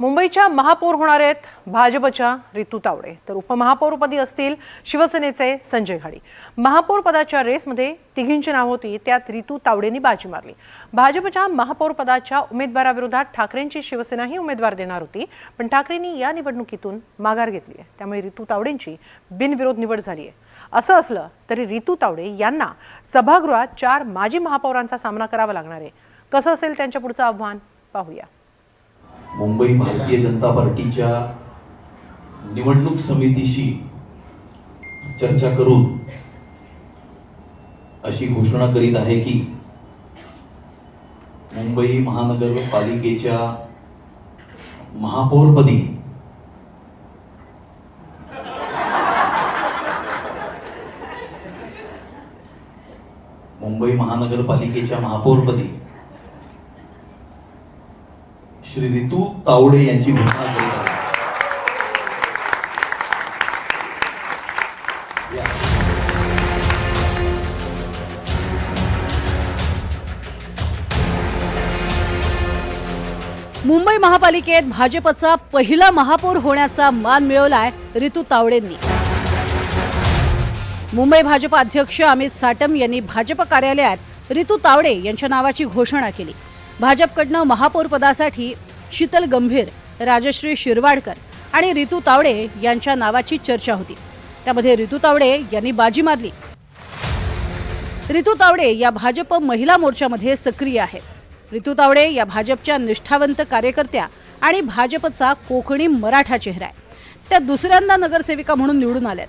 मुंबईच्या महापौर होणार आहेत भाजपच्या रितू तावडे. तर उपमहापौरपदी असतील शिवसेनेचे संजय घाडी. महापौर पदाच्या रेसमध्ये तिघींची नाव होती त्यात रितू तावडेंनी बाजी मारली. भाजपच्या महापौर पदाच्या उमेदवाराविरोधात ठाकरेंची शिवसेनाही उमेदवार देणार होती पण ठाकरेंनी या निवडणुकीतून माघार घेतली आहे. त्यामुळे रितू तावडेंची बिनविरोध निवड झाली आहे. असं असलं तरी रितू तावडे यांना सभागृहात चार माजी महापौरांचा सामना करावा लागणार आहे. कसं असेल त्यांच्या पुढचं आव्हान पाहूया. मुंबई भारतीय जनता पार्टीच्या निवडणूक समितीशी चर्चा करून अशी घोषणा करीत आहे की मुंबई महानगरपालिकेच्या महापौरपदी मुंबई महानगरपालिकेच्या महापौरपदी श्री रितू तावडे यांची घोषणा करीत आहे. मुंबई महापालिकेत भाजपचा पहिला महापौर होण्याचा मान मिळवलाय रितू तावडेंनी. मुंबई भाजप अध्यक्ष अमित साटम यांनी भाजप कार्यालयात रितू तावडे यांच्या नावाची घोषणा केली. भाजपकडनं महापौर पदासाठी शीतल गंभीर राजश्री शिरवाडकर आणि रितू तावडे यांच्या नावाची चर्चा होती. त्यामध्ये रितू तावडे यांनी बाजी मारली. रितू तावडे या भाजप महिला मोर्चामध्ये सक्रिय आहेत. रितू तावडे या भाजपच्या निष्ठावंत कार्यकर्त्या आणि भाजपचा कोकणी मराठा चेहरा आहे. त्या दुसऱ्यांदा नगरसेविका म्हणून निवडून आल्यात.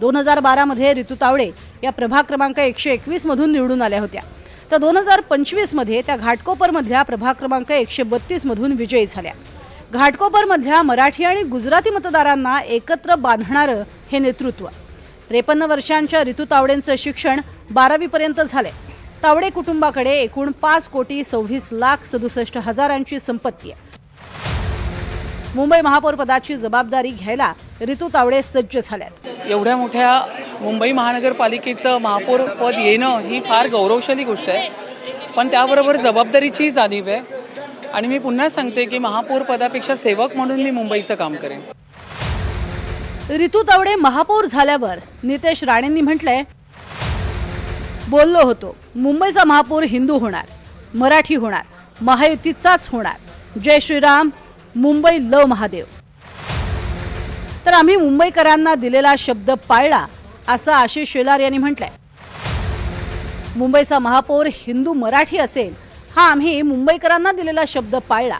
दोन हजार बारामध्ये रितू तावडे या प्रभाग क्रमांक एकशे एकवीसमधून निवडून आल्या होत्या. तर दोन हजार पंचवीसमध्ये त्या घाटकोपरमधल्या प्रभाग क्रमांक एकशे बत्तीसमधून विजयी झाल्या. घाटकोपरमधल्या मराठी आणि गुजराती मतदारांना एकत्र बांधणारं हे नेतृत्व. त्रेपन्न वर्षांच्या ऋतू तावडेंचं शिक्षण बारावीपर्यंत झालंय. तावडे कुटुंबाकडे एकूण पाच कोटी सव्वीस लाख सदुसष्ट हजारांची संपत्ती आहे. मुंबई महापौर पदाची जबाबदारी घ्यायला ऋतू तावडे सज्ज झाल्यात. एवढ्या मोठ्या मुंबई महानगरपालिकेचं महापौर पद येणं ही फार गौरवशाली गोष्ट आहे. पण त्याबरोबर जबाबदारीची जाणीव आहे. आणि मी पुन्हा सांगते की महापौर पदापेक्षा सेवक म्हणून मी मुंबईचं काम करेन. ऋतू तवडे महापौर झाल्यावर नितेश राणेंनी म्हटलंय बोललो होतो मुंबईचा महापौर हिंदू होणार मराठी होणार महायुतीचाच होणार. जय श्रीराम मुंबई लव महादेव. तर आम्ही मुंबईकरांना दिलेला शब्द पाळला असं आशिष शेलार यांनी म्हटलंय. मुंबईचा महापौर हिंदू मराठी असेल हा आम्ही मुंबईकरांना दिलेला शब्द पाळला.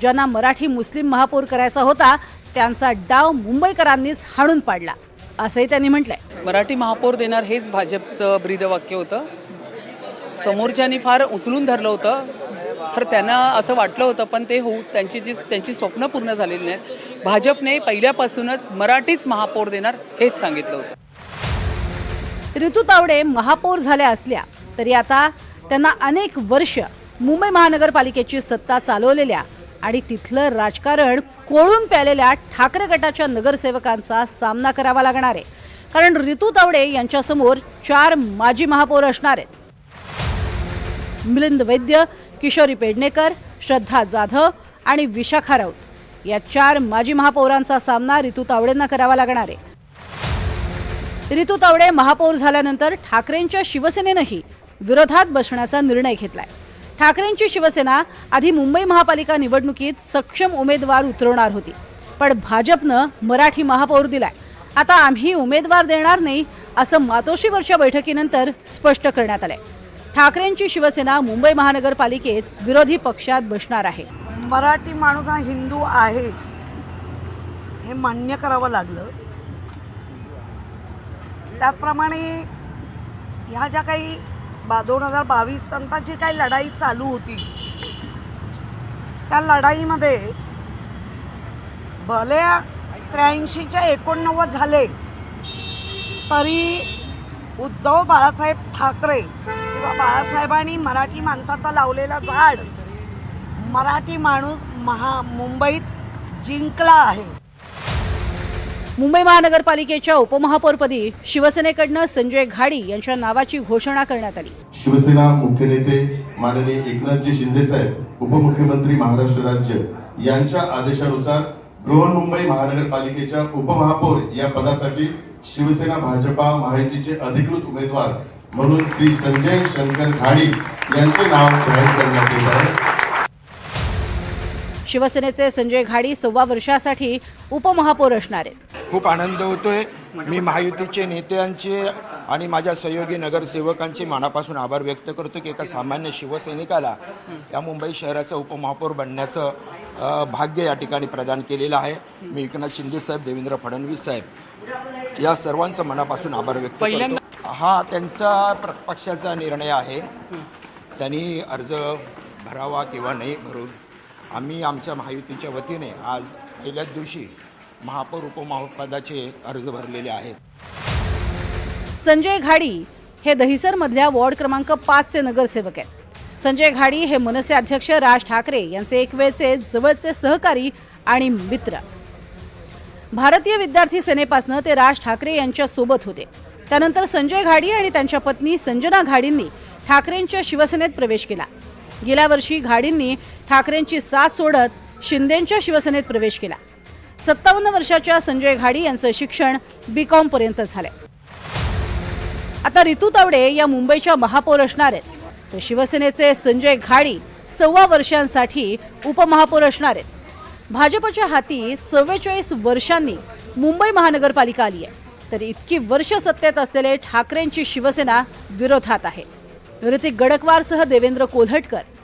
ज्यांना मराठी मुस्लिम महापौर करायचा होता त्यांचा डाव मुंबईकरांनीच हाणून पाडला असंही त्यांनी म्हटलंय. मराठी महापौर देणार हेच भाजपचं ब्रीदवाक्य होतं. समोरच्यांनी फार उचलून धरलं होतं. तर त्यांना असं वाटलं होतं पण ते होऊ त्यांची जी त्यांची स्वप्न पूर्ण झालेली नाहीत. भाजपने पहिल्यापासूनच मराठीच महापौर देणार हेच सांगितलं होतं. ऋतू तावडे महापौर झाल्या असल्या तरी आता त्यांना अनेक वर्ष मुंबई महानगरपालिकेची सत्ता चालवलेल्या आणि तिथलं राजकारण कोळून प्यालेल्या ठाकरे गटाच्या नगरसेवकांचा सामना करावा लागणार आहे. कारण ऋतू तावडे यांच्यासमोर चार माजी महापौर असणार आहेत. मिलिंद वैद्य किशोरी पेडणेकर श्रद्धा जाधव आणि विशाखा राऊत या चार माजी महापौरांचा सामना ऋतू तावडेंना करावा लागणार आहे. रितू तावडे महापौर झाल्यानंतर ठाकरेंच्या शिवसेनेनंही विरोधात बसण्याचा निर्णय घेतलाय. ठाकरेंची शिवसेना आधी मुंबई महापालिका निवडणुकीत सक्षम उमेदवार उतरवणार होती पण भाजपनं मराठी महापौर दिलाय. आता आम्ही उमेदवार देणार नाही असं मातोश्रीवरच्या बैठकीनंतर स्पष्ट करण्यात आलंय. ठाकरेंची शिवसेना मुंबई महानगरपालिकेत विरोधी पक्षात बसणार आहे. मराठी माणूस हा हिंदू आहे हे मान्य करावं लागलं. त्याचप्रमाणे ह्या ज्या काही बा दोन हजार बावीस नंतर जी काही लढाई चालू होती त्या लढाईमध्ये भले त्र्याऐंशीच्या एकोणनव्वद झाले तरी उद्धव बाळासाहेब ठाकरे किंवा बाळासाहेबांनी मराठी माणसाचा लावलेला झाड मराठी माणूस महा मुंबईत जिंकला आहे. मुंबई महानगरपालिकेच्या उपमहापौरपदी शिवसेनेकडनं संजय घाडी यांच्या नावाची घोषणा करण्यात आली. शिवसेना मुख्य नेते माननीय एकनाथजी शिंदे साहेब उपमुख्यमंत्री महाराष्ट्र राज्य यांच्या आदेशानुसार बृहन्मुंबई महानगरपालिकेच्या उपमहापौर या पदासाठी शिवसेना भाजपा महायुतीचे अधिकृत उमेदवार म्हणून श्री संजय शंकर घाडी यांचे नाव जाहीर करण्यात येत आहे. शिवसेनेचे संजय घाडी सव्वा वर्षासाठी उपमहापौर असणार आहेत. खूप आनंद होतोय. मी महायुतीचे नेत्यांचे आणि माझ्या सहयोगी नगरसेवकांचे मनापासून आभार व्यक्त करतो की एका सामान्य शिवसैनिकाला या मुंबई शहराचा उपमहापौर बनण्याचं भाग्य या ठिकाणी प्रदान केलेलं आहे. मी एकनाथ शिंदे साहेब देवेंद्र फडणवीस साहेब या सर्वांचं मनापासून आभार व्यक्त करतो. हा त्यांचा पक्षाचा निर्णय आहे. त्यांनी अर्ज भरावा किंवा नाही भरून आम्ही आमच्या महायुतीच्या वतीने आज पहिल्याच दिवशी महापौर उपमहापदाचे अर्ज भरलेले आहेत. संजय घाडी हे दहिसरमधल्या वॉर्ड क्रमांक पाचचे नगरसेवक आहेत. संजय घाडी हे मनसे अध्यक्ष राज ठाकरे यांचे एक वेळचे जवळचे सहकारी आणि मित्र. भारतीय विद्यार्थी सेनेपासनं ते राज ठाकरे यांच्या सोबत होते. त्यानंतर संजय घाडी आणि त्यांच्या पत्नी संजना घाडींनी ठाकरेंच्या शिवसेनेत प्रवेश केला. गेल्या वर्षी घाडींनी ठाकरेंची साथ सोडत शिंदेंच्या शिवसेनेत प्रवेश केला. सत्तावन्न वर्षाच्या संजय घाडी यांचं शिक्षण बी कॉम पर्यंत झालंय. आता रितू तावडे या मुंबईच्या महापौर असणार आहेत. तर शिवसेनेचे संजय घाडी सव्वा वर्षांसाठी उपमहापौर असणार आहेत. भाजपच्या हाती चव्वेचाळीस वर्षांनी मुंबई महानगरपालिका आली आहे. तर इतकी वर्ष सत्तेत असलेले ठाकरेंची शिवसेना विरोधात आहे. ऋतिक गडकवारसह देवेंद्र कोल्हटकर